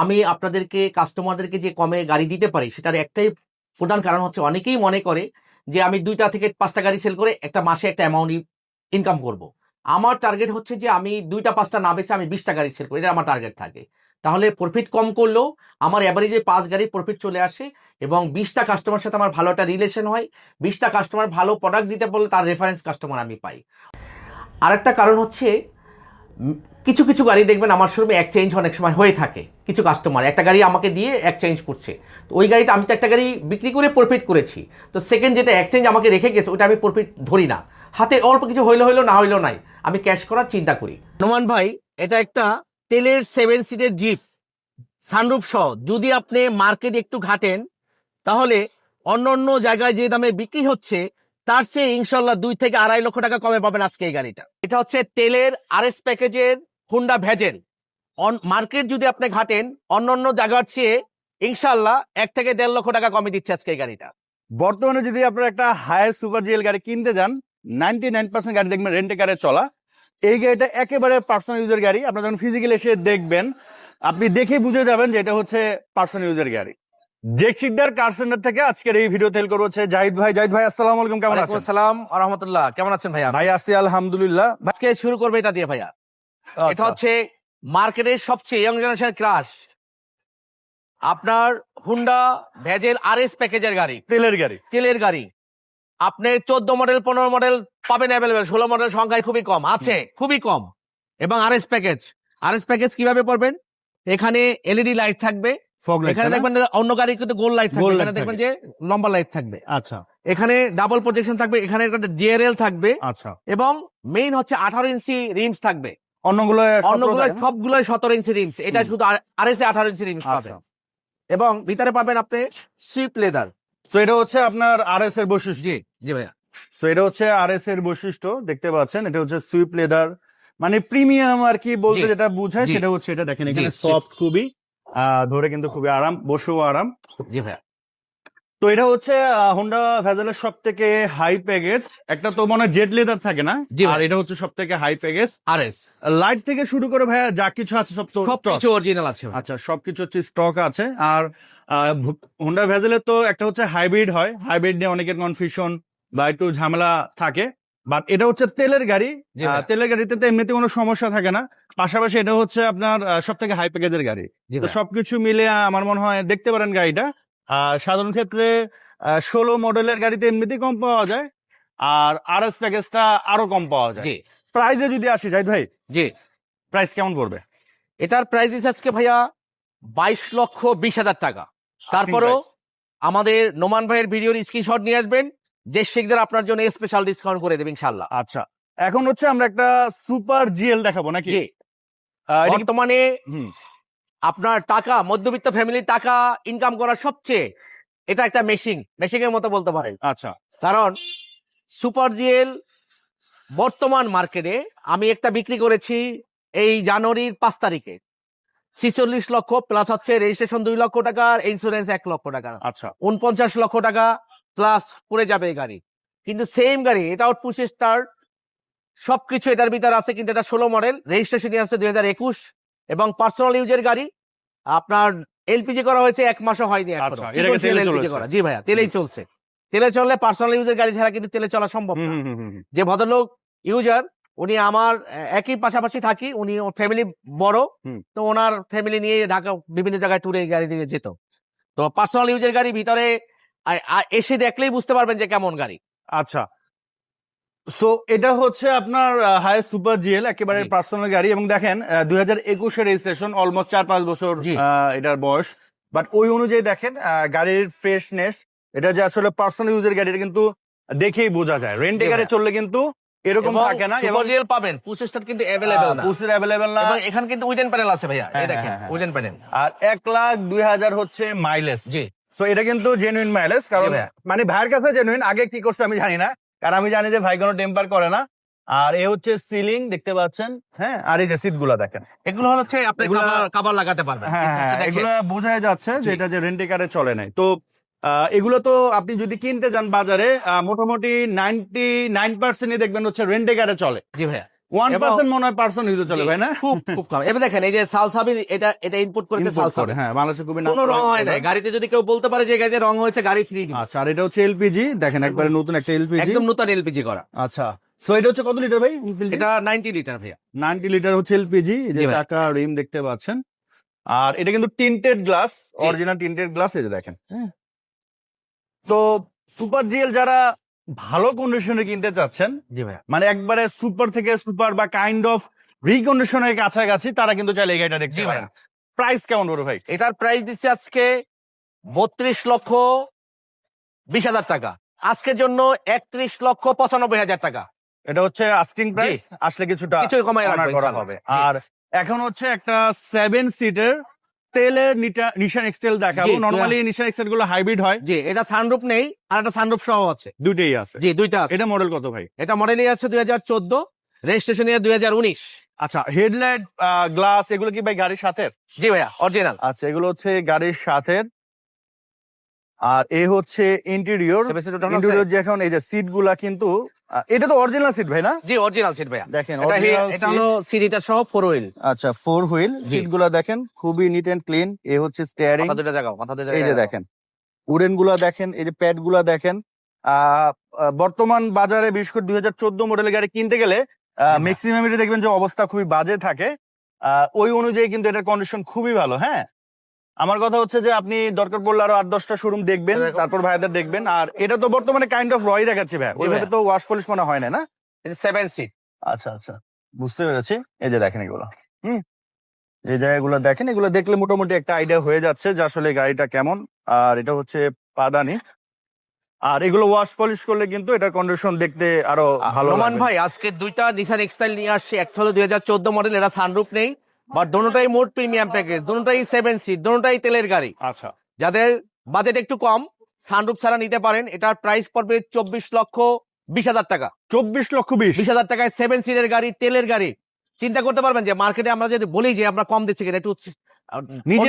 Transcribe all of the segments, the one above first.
আমি আপনাদেরকে কাস্টমারদেরকে যে কমে গাড়ি দিতে পারি, সেটার একটাই প্রধান কারণ হচ্ছে অনেকেই মনে করে যে আমি দুইটা থেকে পাঁচটা গাড়ি সেল করে একটা মাসে একটা অ্যামাউন্ট ইনকাম করব। আমার টার্গেট হচ্ছে যে আমি দুইটা, পাঁচটা না বেছে আমি বিশটা গাড়ি সেল করি, এটা আমার টার্গেট থাকে তাহলে প্রফিট কম করলেও আমার অ্যাভারেজে পাঁচ গাড়ি প্রফিট চলে আসে এবং বিশটা কাস্টমার সাথে আমার ভালো একটা রিলেশন হয়, বিশটা কাস্টমার ভালো প্রোডাক্ট দিতে বললে তার রেফারেন্স কাস্টমার আমি পাই আরেকটা কারণ হচ্ছে কিছু কিছু গাড়ি দেখবেন আমার শোরুমে এক্সচেঞ্জ অনেক সময় হয়ে থাকে। কিছু কাস্টমার একটা গাড়ি আমাকে দিয়ে এক্সচেঞ্জ করছে। তো ওই গাড়িটা আমি তো একটা গাড়ি বিক্রি করে প্রফিট করেছি। তো সেকেন্ড যেটা এক্সচেঞ্জ আমাকে রেখে গেছে, ওটা আমি প্রফিট ধরি না। হাতে অল্প কিছু হইল হইল, না হইল নাই। আমি ক্যাশ করার চিন্তা করি। নোমান ভাই, এটা একটা তেলের সেভেন সিটের জিপ সানরুফ সহ। যদি আপনি মার্কেটে একটু ঘাটেন, তাহলে অন্য অন্য জায়গায় যে দামে বিক্রি হচ্ছে তার চেয়ে ইনশাল্লাহ দুই থেকে আড়াই লক্ষ টাকা কমে পাবেন আজকে এই গাড়িটা। এটা হচ্ছে তেলের আরএস প্যাকেজের হুন্ডা ভ্যাজেল অন মার্কেট যদি আপনি ঘাটেন অন্য জায়গার চেয়ে ইনশাল্লাহ এক থেকে দেড় লক্ষ টাকা কমে দিচ্ছে আজকে এই গাড়িটা। বর্তমানে যদি আপনারা একটা হায়ার সুপার জিএল গাড়ি কিনতে যান নাইনটি নাইন পার্সেন্ট গাড়ি দেখবেন রেন্টে কারে চলা। এই গাড়িটা একেবারে পার্সোনাল ইউজের গাড়ি। আপনারা যখন ফিজিক্যালি এসে দেখবেন, আপনি দেখে বুঝে যাবেন যে এটা হচ্ছে পার্সোনাল ইউজের গাড়ি। জেক শিকদার কার সেন্টার থেকে আজকের এই ভিডিও তেল করব হচ্ছে জাহিদ ভাই। জাহিদ ভাই আসসালামু আলাইকুম কেমন আছেন? সালাম রহমতুল্লাহ কেমন আছেন ভাইয়া? ভাই আছি আলহামদুলিল্লাহ। আজকে শুরু করবে এটা দিয়ে ভাইয়া। এটা আচ্ছা, হচ্ছে মার্কেটের সবচেয়ে ইয়ং জেনারেশন ক্রাশ আপনার হুন্ডা ভেজেল আর এস প্যাকেজের গাড়ি। তেলের গাড়ি। তেলের গাড়ি। আপনি চোদ্দ মডেল পনেরো মডেল পাবেন অ্যাভেলেবেল ষোলো মডেল সংখ্যায় খুবই কম। আছে খুবই কম। এবং R S package R S package কীভাবে করবেন এখানে এলইডি লাইট থাকবে। ফগ এখানে দেখবেন অন্য গাড়ি কিন্তু গোল লাইট থাকবে এখানে দেখবেন যে লম্বা লাইট থাকবে। আচ্ছা। এখানে ডাবল প্রজেকশন থাকবে এখানে একটা ডিআরএল থাকবে আচ্ছা। এবং মেইন হচ্ছে আঠারো ইঞ্চি রিমস থাকবে। অন্যগুলো ইঞ্চি রিমস এটা শুধু ইঞ্চি রিমস আচ্ছা। এবং ভিতরে পাবেন আপনি সুইফট লেদার তো এটা হচ্ছে আপনার আর এস এর বৈশিষ্ট্য। জি জি ভাইয়া। সো এটা হচ্ছে এর বৈশিষ্ট্য দেখতে পাচ্ছেন এটা হচ্ছে সুইপ লেদার মানে প্রিমিয়াম আর কি বলতে যেটা বোঝায় সেটা হচ্ছে এটা দেখেন এখানে সফট খুবই। ধরে কিন্তু খুবই আরাম বসেও আরাম। জি ভাইয়া। তো এটা হচ্ছে হোন্ডা ভ্যাজেলের সব থেকে হাই প্যাকেজ একটা তো মনে জেড লেদার থাকে না। আর এটা হচ্ছে সব থেকে high package R S light থেকে শুরু করে ভাইয়া যা কিছু আছে সব তো সব কিছু অরিজিনাল আছে। আচ্ছা সবকিছু হচ্ছে স্টক আছে। আর হোন্ডা ভ্যাজেলের তো একটা হচ্ছে হাইব্রিড হয়। হাইব্রিড নিয়ে অনেকের কনফিউশন বা একটু ঝামেলা থাকে। বাট এটা হচ্ছে তেলের গাড়ি। তেলের গাড়িতে তো এমনিতে কোনো সমস্যা থাকে না। পাশাপাশি এটা হচ্ছে আপনার সব থেকে হাই প্যাকেজের গাড়ি। তো সবকিছু মিলে আমার মনে হয় দেখতে পারেন গাড়িটা। আর সাধারণ ক্ষেত্রে ষোলো মডেলের গাড়িতে এমনিতেই কম পাওয়া যায়। আর আর এস প্যাকেজটা আরও কম পাওয়া যায়। প্রাইজে যদি আসি যাই ভাই জি। প্রাইস কেমন পড়বে? এটার প্রাইস দিচ্ছে আজকে ভাইয়া বাইশ লক্ষ বিশ হাজার টাকা। তারপরও। আমাদের নোমান ভাইয়ের ভিডিওর স্ক্রিনশট নিয়ে আসবেন। যে শিখদের আপনার জন্য স্পেশাল ডিসকাউন্ট করে দেবেন ইনশাল্লাহ আচ্ছা এখন হচ্ছে আমরা একটা সুপার জিএল দেখাবো নাকি? বর্তমানে আপনার টাকা মধ্যবিত্ত ফ্যামিলির টাকা ইনকাম করার সবচেয়ে এটা একটা মেশিন মেশিনের মতো বলতে পারেন। আচ্ছা। কারণ সুপার জিএল বর্তমান মার্কেটে আমি একটা বিক্রি করেছি এই জানুয়ারির পাঁচ তারিখে। ছিচল্লিশ লক্ষ প্লাস হচ্ছে রেজিস্ট্রেশন দুই লক্ষ টাকার ইন্স্যুরেন্স এক লক্ষ টাকা। আচ্ছা। উনপঞ্চাশ লক্ষ টাকা। প্লাস পড়ে যাবে এই গাড়ি কিন্তু সেম গাড়ি এটাও পুশ স্টার সবকিছু এটার ভিতরে আছে কিন্তু এটা ষোলো মডেল রেজিস্ট্রেশন আছে দুই এবং পার্সোনাল ইউজের গাড়ি আপনার এলপিজি করা হয়েছে এক মাসও হয়নি। আচ্ছা। করা। জি ভাইয়া তেলেই চলছে তেলে চললে পার্সোনাল ইউজের গাড়ি ছাড়া কিন্তু তেলে চলা সম্ভব না। যে ভদ্রলোক ইউজার উনি আমার একই পাশাপাশি থাকি উনি ফ্যামিলি বড়। তো ওনার ফ্যামিলি নিয়ে ঢাকা বিভিন্ন জায়গায় ট্যুরে গাড়ি নিয়ে যেত তো পার্সোনাল ইউজের গাড়ি ভিতরে এসে দেখলেই বুঝতে পারবেন যে কেমন গাড়ি। আচ্ছা। সো এটা হচ্ছে আপনার হাই সুপার জিএল একেবারে পার্সোনাল গাড়ি এবং দেখেন দুই হাজার একুশের রেজিস্ট্রেশন অলমোস্ট চার পাঁচ বছর এটার বয়স। বাট ওই অনুযায়ী দেখেন গাড়ির ফ্রেশনেস এটা যে আসলে পার্সোনাল ইউজের গাড়ি এটা কিন্তু দেখেই বোঝা যায়। রেন্টে গাড়ি চললে কিন্তু এরকম থাকে না এবং সুপার জিএল পাবেন পুশ স্টার কিন্তু অ্যাভেলেবেল না। অ্যাভেলেবেল না। এবং এখানে কিন্তু উইডেন প্যানেল আছে ভাইয়া হ্যাঁ, এই দেখেন হ্যাঁ, হ্যাঁ। উইডেন প্যানেল আর এক লাখ দুই হাজার হচ্ছে মাইলেজ জি। সো এটা কিন্তু জেনুইন মাইলেজ কারণ। মানে ভাইয়ের কাছে জেনুইন আগে কি করছে আমি জানি না কারণ আমি জানি যে ভাই কোনো টেম্পার করে না। আর এ হচ্ছে সিলিং দেখতে পাচ্ছেন হ্যাঁ আর এই যে সিটগুলা দেখেন। এগুলো হচ্ছে আপনি এগুলা- কাভার লাগাতে পারবেন। হ্যাঁ হ্যাঁ। এগুলো বোঝাই যাচ্ছে যে এটা যে রেন্টে কারে চলে নাই। তো এগুলো তো আপনি যদি কিনতে যান বাজারে মোটামুটি নাইনটি নাইন পার্সেন্টই দেখবেন হচ্ছে রেন্টে কারে চলে। জি ভাইয়া। ওয়ান পার্সেন্ট মনে হয় পার্সন ইউজ চলে ভাই না? খুব খুব কম। এবার দেখেন এই যে সালসাবি এটা এটা ইনপুট করেছে সালসাবি হ্যাঁ বাংলাদেশে খুবই কোনো রং হয় না গাড়িতে যদি কেউ বলতে পারে যে গাড়িতে রং হয়েছে গাড়ি ফ্রি আচ্ছা আর এটা হচ্ছে এলপিজি দেখেন একবারে নতুন একটা এলপিজি একদম নতুন এলপিজি করা। আচ্ছা সো এটা হচ্ছে কত লিটার ভাই এটা নাইনটি লিটার ভাইয়া। লিটার হচ্ছে এলপিজি যে চাকা রিম দেখতে পাচ্ছেন। আর এটা কিন্তু tinted glass original tinted glass এই যে দেখেন হ্যাঁ। তো সুপার জিএল যারা ভালো কন্ডিশনে কিনতে চাচ্ছেন জি ভাইয়া। মানে একবারে সুপার থেকে সুপার বা কাইন্ড অফ রিকন্ডিশনের কাছাকাছি তারা কিন্তু চাইলে এই গাড়িটা দেখতে পারেন। ভাইয়া। প্রাইস কেমন পড়বে ভাই? এটার প্রাইস দিচ্ছে আজকে বত্রিশ লক্ষ বিশ হাজার টাকা। আজকের জন্য একত্রিশ লক্ষ পঁচানব্বই হাজার টাকা। এটা হচ্ছে আস্কিং প্রাইস আসলে কিছুটা কিছু কমাই করা হবে। আর এখন হচ্ছে একটা সেভেন সিটের তেলের নিটা- নিশান এক্সটেল দেখাবো। নরমালি নিশান এক্সটেলগুলো হাইব্রিড হয়। জি এটা সানরুফ নেই আর একটা সানরুফ সহ আছে। দুইটাই আছে। জি দুইটা আছে। এটা মডেল কত ভাই? এটা মডেলই আছে দুই হাজার চোদ্দ রেজিস্ট্রেশন ইয়ার দুই হাজার উনিশ। আচ্ছা হেডলাইট গ্লাস এগুলো কি ভাই গাড়ির সাথে জি ভাইয়া অরিজিনাল আচ্ছা এগুলো হচ্ছে গাড়ির সাথে আর এ হচ্ছে ইন্টেরিয়র ইন্টেরিয়র যে এখন এই যে সিটগুলা কিন্তু এটা তো অরিজিনাল সিট ভাই না? জি অরিজিনাল সিট ভাইয়া। দেখেন এটা হলো সিটিটা সহ ফোর হুইল আচ্ছা ফোর হুইল সিটগুলা দেখেন খুবই নিট এন্ড ক্লিন এ হচ্ছে স্টিয়ারিং মাথা দুটা জায়গা মাথা দুটা এই যে দেখেন উডেনগুলা দেখেন এই যে প্যাডগুলা দেখেন বর্তমান বাজারে বিশেষ করে দুই হাজার চোদ্দ মডেলের গাড়ি কিনতে গেলে। ম্যাক্সিমাম এটা দেখবেন যে অবস্থা খুবই বাজে থাকে। আহ, ওই অনুযায়ী কিন্তু এটার কন্ডিশন খুবই ভালো হ্যাঁ? আমার কথা হচ্ছে যে আপনি দরকার পড়লে আরও আট দশটা শোরুম দেখবেন তারপর ভাইদের দেখবেন। আর এটা তো বর্তমানে কাইন্ড অফ রয় দেখাচ্ছে ভাই। ওইভাবে তো ওয়াশ পলিশ মনে হয় না না? সেভেন সিট আচ্ছা আচ্ছা। বুঝতে পেরেছি। এই যে দেখেন এগুলো। হুম? এই জায়গাগুলো দেখেন এগুলো দেখলে মোটামুটি একটা আইডিয়া হয়ে যাচ্ছে যে আসলে গাড়িটা কেমন। আর এটা হচ্ছে পাদানি। আর এগুলো ওয়াশ পলিশ করলে কিন্তু এটার কন্ডিশন দেখতে আরও ভালো রোমান ভাই আজকে দুইটা নিশান এক্সটাইল নিয়ে আসছে। একটা হলো দুই হাজার চোদ্দ মডেল এরা সানরুপ নেই। বাট দোনোটাই মোট প্রিমিয়াম প্যাকেজ দোনোটাই সেভেন সিট দোনোটাই তেলের গাড়ি। আচ্ছা। যাদের বাজেট একটু কম সানরুপ ছাড়া নিতে পারেন এটার প্রাইস পড়বে চব্বিশ লক্ষ বিশ হাজার টাকা। চব্বিশ লক্ষ বিশ? বিশ হাজার টাকায় সেভেন সিটের গাড়ি তেলের গাড়ি। চিন্তা করতে পারবেন যে মার্কেটে আমরা যদি বলি যে আমরা কম দিচ্ছি কিনা একটু নিজে।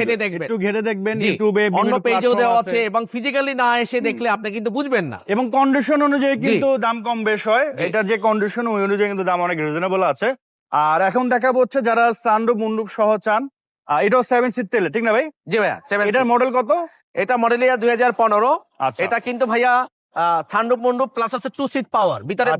ঘেটে দেখবেন। একটু ঘেটে দেখবেন ইউটিউবে অন্য পেজেও দেওয়া আছে। এবং ফিজিক্যালি না এসে দেখলে আপনি কিন্তু বুঝবেন না। এবং কন্ডিশন অনুযায়ী কিন্তু দাম কম বেশ হয়। এটার যে কন্ডিশন ওই অনুযায়ী কিন্তু দাম অনেক রিজনেবল আছে। আর এখন দেখাবো হচ্ছে যারা সানরুপ মুন্ডুপ সহ চান। এটাও সেভেন সিট তেলে ঠিক না ভাই? জি ভাইয়া সেভেন এটার মডেল কত? এটা মডেল ইয়ার দুই হাজার পনেরো। আচ্ছা। এটা কিন্তু ভাইয়া সানরুপ মন্ডুপ প্লাস আছে টু সিট পাওয়ার ভিতরে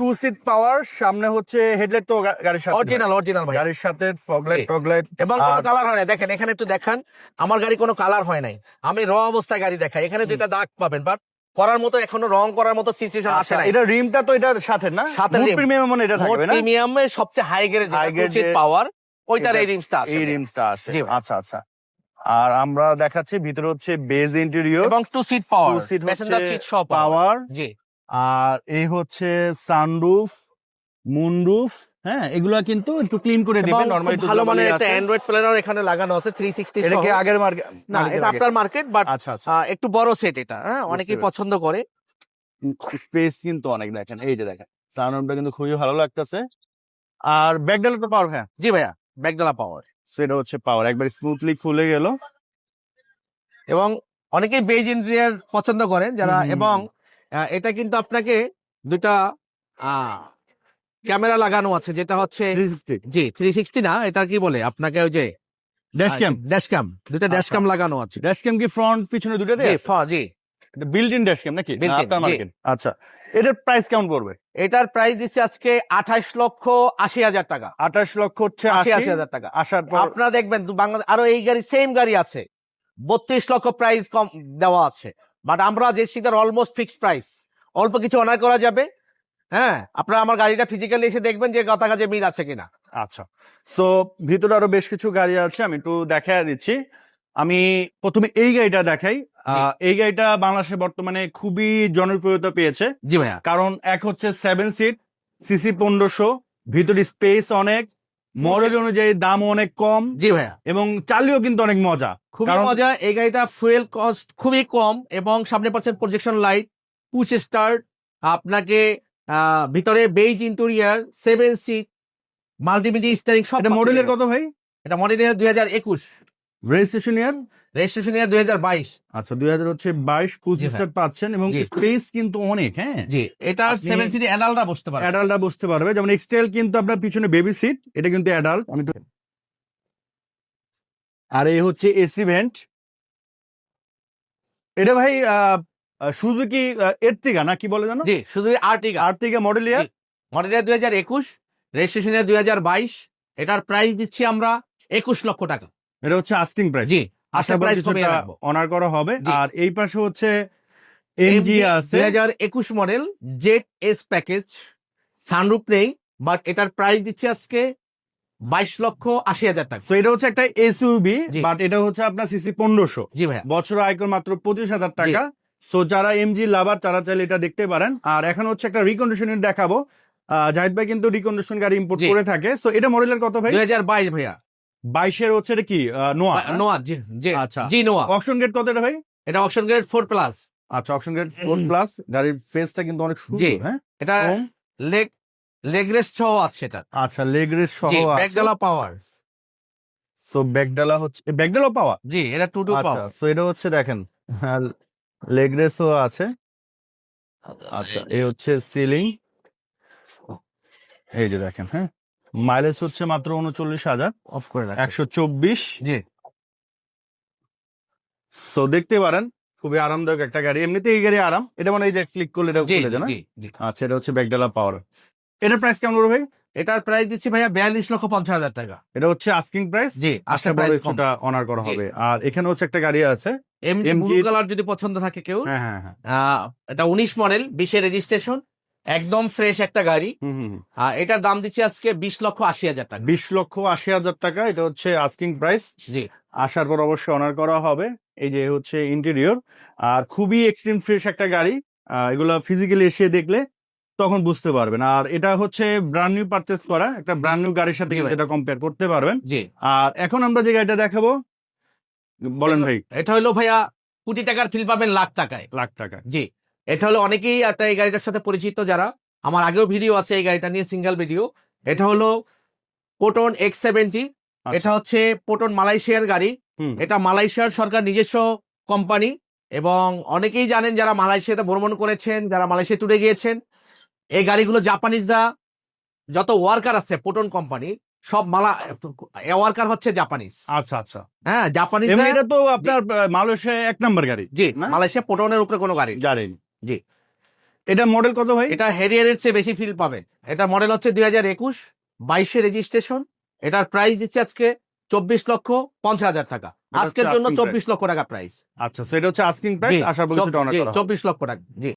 টু সিট পাওয়ার সামনে হচ্ছে হেডলাইট তো গাড়ির সাথে। অরিজিনাল অরিজিনাল ভাই গাড়ির সাথে ফগলাইট জি। টগলাইট এবং কোনো কালার হয় না। দেখেন এখানে একটু দেখান আমার গাড়ি কোনো কালার হয় নাই। আমি র অবস্থায় গাড়ি দেখাই। এখানে দুইটা দাগ পাবেন বাট করার মতো এখনও রং করার মতো সিচুয়েশন আসে না এটা রিমটা তো এটার সাথে না? সাথে প্রিমিয়াম মানে এটা থাকবে না? প্রিমিয়ামে সবচেয়ে হাই গ্রেড সিট পাওয়ার ওইটার এই রিমসটা আছে এই রিমসটা আছে আচ্ছা আচ্ছা। আর আমরা দেখাচ্ছি ভিতরে হচ্ছে বেজ ইন্টেরিয়র এবং two seat power two seat হচ্ছে পাওয়ার জি। আর এই হচ্ছে সানরুফ মুনরুফ হ্যাঁ এগুলা কিন্তু একটু ক্লিন করে দিবেন নরমালি ভালো মানের একটা অ্যান্ড্রয়েড প্লেয়ার এখানে লাগানো আছে থ্রি সিক্সটি এটা কি আগের মার্কেট না এটা আপনার মার্কেট বাট আচ্ছা আচ্ছা। একটু বড় সেট এটা হ্যাঁ অনেকেই পছন্দ করে। স্পেস কিন্তু অনেক দেখেন এই যে দেখেন সাউন্ডটা কিন্তু খুবই ভালো লাগতেছে। আর ব্যাকডাল তো পাওয়ার হ্যাঁ? জি ভাইয়া ব্যাগডালা পাওয়ার সেটা হচ্ছে পাওয়ার একবার স্মুথলি খুলে গেল। এবং অনেকেই বেজ ইন্টেরিয়ার পছন্দ করেন যারা এবং আহ, এটা কিন্তু আপনাকে দুটা ক্যামেরা লাগানো আছে যেটা হচ্ছে জি থ্রি সিক্সটি না এটা কি বলে? আপনাকে ওই যে ড্যাশ ক্যাম ড্যাশ ক্যাম দুটা ড্যাশ আচ্ছা। লাগানো আছে। ড্যাশ ক্যাম কি ফ্রন্ট পিছনে জি ফ- জি। বিল্ট ইন ড্যাশ ক্যাম নাকি আপনার মার্কেট আচ্ছা এটার প্রাইস কেমন পড়বে? এটার প্রাইস দিচ্ছে আজকে আঠাশ লক্ষ আশি হাজার টাকা। আঠাশ লক্ষ হচ্ছে আশি আশি হাজার টাকা। আসার পর আপনারা দেখবেন বাংলাদেশ আরও এই গাড়ি সেম গাড়ি আছে। বত্রিশ লক্ষ প্রাইস কম দেওয়া আছে। বাট আমরা যে সিটার অলমোস্ট ফিক্সড প্রাইস অল্প কিছু অনার করা যাবে। হ্যাঁ আপনারা আমার গাড়িটা ফিজিক্যালি এসে দেখবেন যে কথা কাজে মিল আছে কিনা। আচ্ছা তো ভিতরে আরও বেশ কিছু গাড়ি আছে আমি একটু দেখা দিচ্ছি। আমি প্রথমে এই গাড়িটা দেখাই। এই গাড়িটা বাংলাদেশে বর্তমানে খুবই জনপ্রিয়তা পেয়েছে। জি ভাইয়া। কারণ এক হচ্ছে সেভেন সিট সিসি পনেরোশো ভিতরে স্পেস অনেক মডেল অনুযায়ী দাম অনেক কম। জি ভাইয়া। এবং চালিয়েও কিন্তু অনেক মজা। খুবই মজা এই গাড়িটা ফুয়েল কস্ট খুবই কম এবং সামনে পাচ্ছেন প্রজেকশন লাইট পুশ স্টার্ট আপনাকে ভিতরে beige interior seven seat multimedia steering সব মডেলের। কত ভাই? এটা মডেলের দুই হাজার একুশ। রেজিস্ট্রেশন ইয়ার রেজিস্ট্রেশন ইয়ার দুই হাজার বাইশ। আচ্ছা দুই হাজার হচ্ছে বাইশ পঁচিশ পাচ্ছেন এবং স্পেস কিন্তু অনেক হ্যাঁ? জি এটা সেভেন সিটি অ্যাডাল্টরা বসতে পারে অ্যাডাল্টরা বসতে পারবে যেমন এক্সটেল কিন্তু আপনার পিছনে বেবি সিট এটা কিন্তু অ্যাডাল্ট আমি আর এই হচ্ছে এসি ভেন্ট এটা ভাই সুজুকি এর্টিগা না কি বলে জানো? জি শুধু Ertiga Ertiga model year model year দুই হাজার একুশ রেজিস্ট্রেশন দুই হাজার বাইশ এটার প্রাইস দিচ্ছি আমরা একুশ লক্ষ টাকা। এটা হচ্ছে আস্কিং প্রাইস জি আশা প্রাইস অনার করা হবে। আর এই পাশে হচ্ছে এমজি আছে। দুই হাজার একুশ model Z S package sunroof নেই বাট এটার প্রাইস দিচ্ছি আজকে বাইশ লক্ষ আশি হাজার টাকা। তো এটা হচ্ছে একটা এসইউবি। বাট এটা হচ্ছে আপনার সিসি পনেরোশো। জি ভাইয়া। বছর আয়কর মাত্র পঁচিশ হাজার টাকা। সো যারা এমজি লাভার তারা চাইলে এটা দেখতে পারেন। আর এখন হচ্ছে একটা রিকন্ডিশনের দেখাবো। জাহিদ ভাই কিন্তু রিকন্ডিশন গাড়ি ইম্পোর্ট করে থাকে। সো এটা মডেলের কত ভাই? দুই হাজার বাইশ ভাইয়া। বাইশের হচ্ছে এটা কি? নোয়া নোয়া জি জি আচ্ছা। জি নোয়া। অপশন গেট কত এটা ভাই? এটা অপশন গ্রেড ফোর প্লাস আচ্ছা অপশন গেট ফোর প্লাস গাড়ির ফেসটা কিন্তু অনেক সুন্দর হ্যাঁ? এটা লেগ লেগ রেস্ট সহ আছে এটা। আচ্ছা লেগ রেস সহ আছে। ব্যাকডালা পাওয়ার সো ব্যাকডালা হচ্ছে ব্যাকডালা পাওয়া জি এটা টু টু পাওয়ার সো এটা হচ্ছে দেখেন লেগ রেসও আছে। আচ্ছা এই হচ্ছে সিলিং এই যে দেখেন হ্যাঁ? মাইলেজ হচ্ছে মাত্র উনচল্লিশ হাজার। অফ করে রাখ একশো চব্বিশ। জি। সো দেখতে পারেন খুবই আরামদায়ক একটা গাড়ি। এমনিতে এই গাড়ি আরাম। এটা মানে এই যে ক্লিক করলে এটা খুলে যায় না? আচ্ছা এটা হচ্ছে ব্যাকডালা পাওয়ার এটার প্রাইস কেমন করবে ভাই? এটার প্রাইস দিচ্ছি ভাইয়া বিয়াল্লিশ লক্ষ পঞ্চাশ হাজার টাকা। এটা হচ্ছে আস্কিং প্রাইস জি আশা করি কিছুটা অনার করা হবে। আর এখানে হচ্ছে একটা গাড়ি আছে ব্লু কালার যদি পছন্দ থাকে কেউ হ্যাঁ হ্যাঁ হ্যাঁ। এটা উনিশ মডেল বিশে রেজিস্ট্রেশন একদম ফ্রেশ একটা গাড়ি। হুম। এটার দাম দিচ্ছি আজকে বিশ লক্ষ আশি হাজার টাকা। বিশ লক্ষ আশি হাজার টাকা এটা হচ্ছে আস্কিং প্রাইস জি। আসার পর অবশ্যই অনার করা হবে। এই যে হচ্ছে ইন্টেরিয়র আর খুবই এক্সট্রিম ফ্রেশ একটা গাড়ি। এগুলো ফিজিক্যালি এসে দেখলে তখন বুঝতে পারবেন। আর এটা হচ্ছে ব্র্যান্ড নিউ পারচেস করা একটা ব্র্যান্ড নিউ গাড়ির সাথে কিন্তু এটা কম্পেয়ার করতে পারবেন। জি। আর এখন আমরা যে গাড়িটা দেখাবো বলেন ভাই। এটা হলো ভাইয়া কোটি টাকার ফিল পাবেন লাখ টাকায়। লাখ টাকা। জি। এটা হলো অনেকেই একটা এই গাড়িটার সাথে পরিচিত যারা আমার আগেও ভিডিও আছে এই গাড়িটা নিয়ে সিঙ্গেল ভিডিও এটা হলো পোটন এক্স সেভেন্টি। এটা হচ্ছে পোটন মালয়েশিয়ার গাড়ি। এটা মালয়েশিয়ার সরকার নিজস্ব কোম্পানি এবং অনেকেই জানেন যারা মালয়েশিয়াতে ভ্রমণ করেছেন যারা মালয়েশিয়া ট্যুরে গিয়েছেন। এই গাড়িগুলো জাপানিজরা যত ওয়ার্কার আছে পোটন কোম্পানি সব মালা ওয়ার্কার হচ্ছে জাপানিজ আচ্ছা আচ্ছা। হ্যাঁ জাপানিজ এটা তো আপনার মালয়েশিয়া এক নাম্বার গাড়ি। জি মালয়েশিয়া পোটনের উপরে কোনো গাড়ি জানেন জি। এটা মডেল কত ভাই? এটা হেরিয়ারের চেয়ে বেশি ফিল পাবে। এটা মডেল হচ্ছে দুই হাজার একুশ বাইশে রেজিস্ট্রেশন এটার প্রাইস দিচ্ছে আজকে চব্বিশ লক্ষ পঞ্চাশ হাজার টাকা। আজকের জন্য চব্বিশ লক্ষ টাকা প্রাইস আচ্ছা সেটা হচ্ছে আস্কিং প্রাইস আশা। চব্বিশ লক্ষ টাকা জি।